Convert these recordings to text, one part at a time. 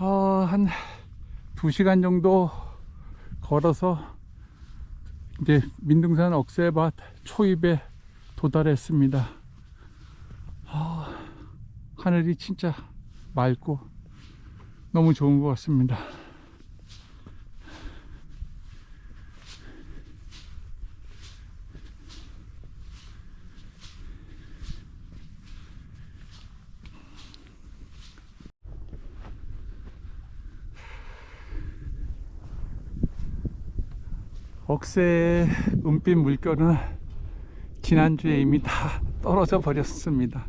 어, 한 2시간 정도 걸어서 이제 민둥산 억새밭 초입에 도달했습니다. 아, 하늘이 진짜 맑고 너무 좋은 것 같습니다. 억새의 은빛 물결은 지난주에 이미 다 떨어져 버렸습니다.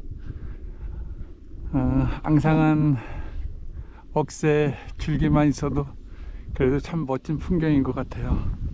어, 앙상한 억새 줄기만 있어도 그래도 참 멋진 풍경인 것 같아요.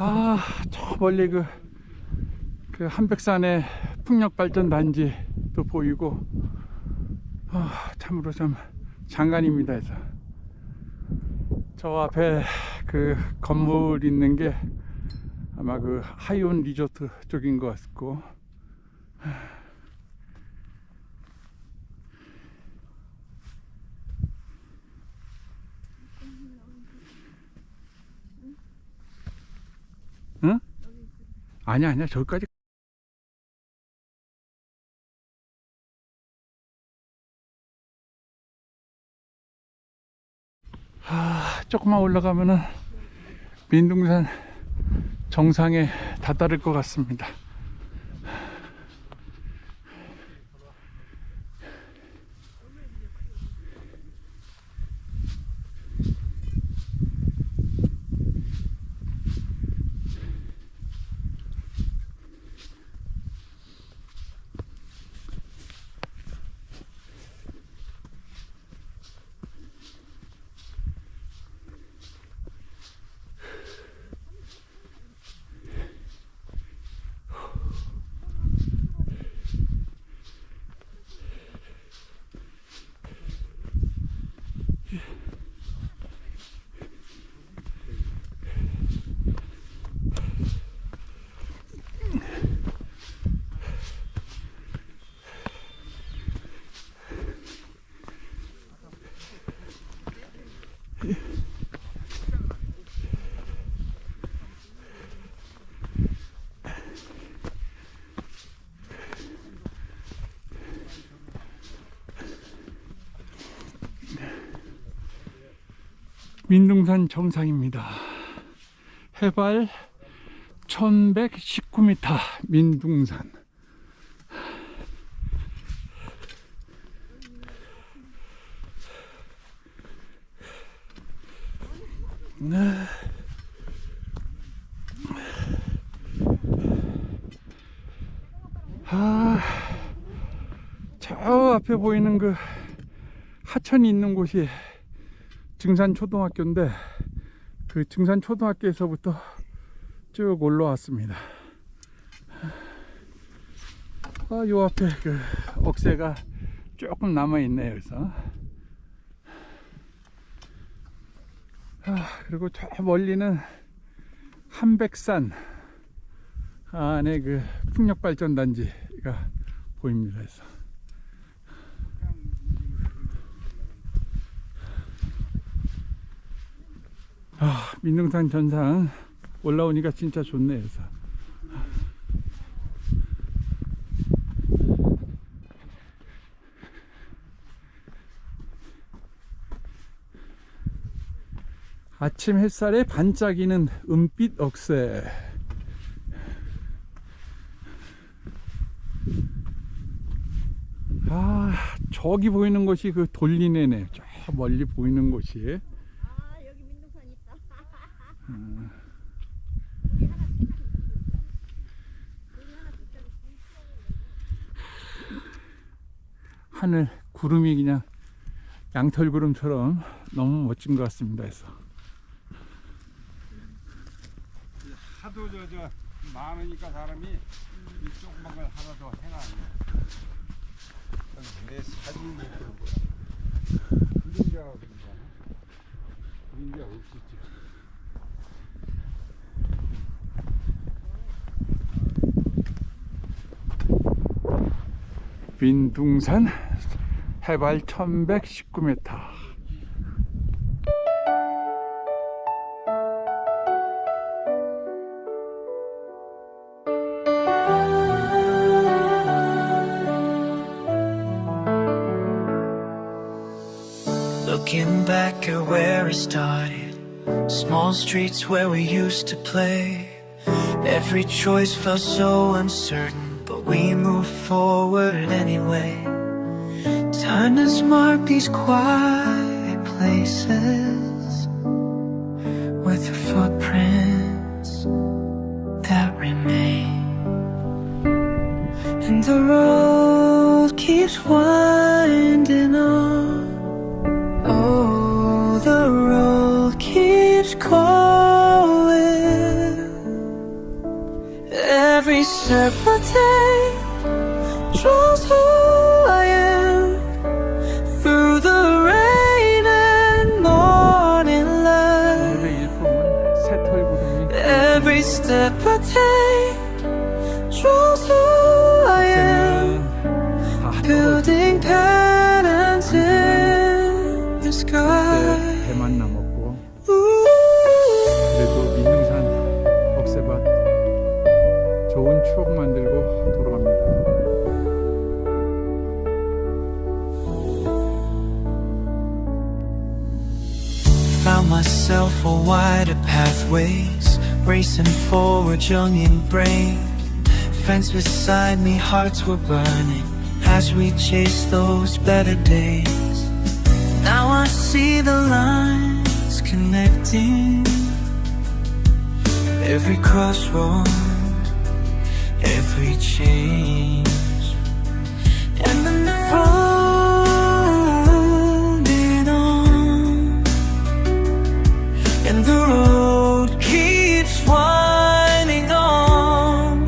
아, 저 멀리 그, 그 한백산의 풍력발전 단지도 보이고, 아, 참으로 참 장관입니다. 해서. 저 앞에 그 건물 있는 게 아마 그 하이온 리조트 쪽인 것 같고, 응? 아니야, 아니야, 저기까지. 아, 조금만 올라가면은 민둥산 정상에 다다를 것 같습니다. 민둥산 정상입니다. 해발 1119m 민둥산. 네. 아, 저 앞에 보이는 그 하천이 있는 곳이 증산 초등학교인데 그 증산 초등학교에서부터 쭉 올라왔습니다. 아, 요 앞에 그 억새가 조금 남아 있네요. 그래서 아, 그리고 저 멀리는 한백산 안에 그 풍력발전단지가 보입니다. 그래서 아, 민둥산 전상 올라오니까 진짜 좋네 그래서. 아침 햇살에 반짝이는 은빛 억새. 아 저기 보이는 곳이 그 돌리네네 저 멀리 보이는 곳이 하늘 구름이 그냥 양털 구름처럼 너무 멋진 것 같습니다. 그래서 하도 저 저 많으니까 사람이 이 조그만 걸 하나 더 해놔. 내 사진 민둥산 해발 1119m. Looking back at where it started, small streets where we used to play. Every choice felt so uncertain, but we move forward anyway. Time has marked these quiet places with the footprints that remain. And the road keeps winding on. Oh, the road keeps calling. Several days draws who I am through the rain and morning light. Every step I take draws who I am. 추억 만들고 돌아갑니다. Found myself a wider pathways, racing forward, young in brain. Fence beside me, hearts were burning as we chased those better days. Now I see the lines connecting every crossroad, every change. And then the road it on and the road keeps winding on.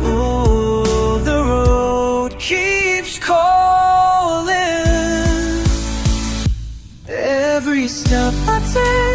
Oh, the road keeps calling. Every step I take